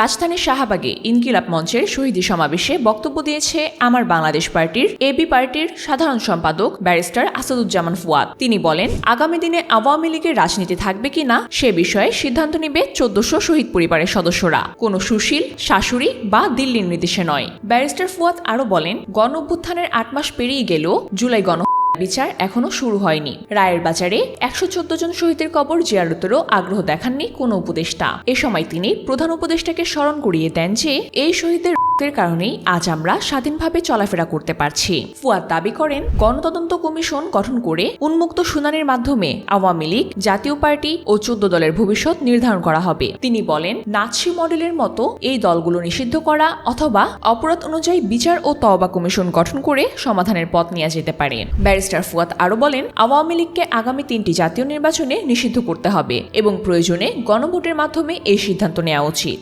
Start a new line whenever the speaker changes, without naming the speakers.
রাজধানীর শাহবাগে ইনকিলাব মঞ্চের শহীদী সমাবেশে বক্তব্য দিয়েছে আমার বাংলাদেশ পার্টির এবি পার্টির সাধারণ সম্পাদক ব্যারিস্টার আসাদুজ্জামান ফুয়াদ। তিনি বলেন, আগামী দিনে আওয়ামী লীগের রাজনীতি থাকবে কিনা সে বিষয়ে সিদ্ধান্ত নেবে চোদ্দশো শহীদ পরিবারের সদস্যরা। কোনো সুশীল, শাশুড়ি বা দিল্লির নির্দেশে নয়। ব্যারিস্টার ফুয়াদ আরও বলেন গণ অভ্যুত্থানের আট মাস পেরিয়ে গেলেও জুলাই গণ বিচার এখনও শুরু হয়নি। রায়ের বাজারে একশো চোদ্দ জন শহীদের কবর জিয়ারতেরও আগ্রহ দেখাননি কোনো উপদেষ্টা। এ সময় তিনি প্রধান উপদেষ্টাকে স্মরণ করিয়ে দেন যে এই শহীদের রক্তের কারণেই আজ আমরা স্বাধীনভাবে চলাফেরা করতে পারছি। ফুয়াদ দাবি করেন, গণতদন্ত কমিশন গঠন করে উন্মুক্ত শুনানির মাধ্যমে আওয়ামী লীগ, জাতীয় পার্টি ও চোদ্দ দলের ভবিষ্যৎ নির্ধারণ করা হবে। তিনি বলেন, নাৎসি মডেলের মতো এই দলগুলো নিষিদ্ধ করা অথবা অপরাধ অনুযায়ী বিচার ও তওবা কমিশন গঠন করে সমাধানের পথ নেওয়া যেতে পারে। ব্যারিস্টার ফুয়াদ আরও বলেন, আওয়ামী লীগকে আগামী তিনটি জাতীয় নির্বাচনে নিষিদ্ধ করতে হবে এবং প্রয়োজনে গণভোটের মাধ্যমে এই সিদ্ধান্ত নেওয়া উচিত।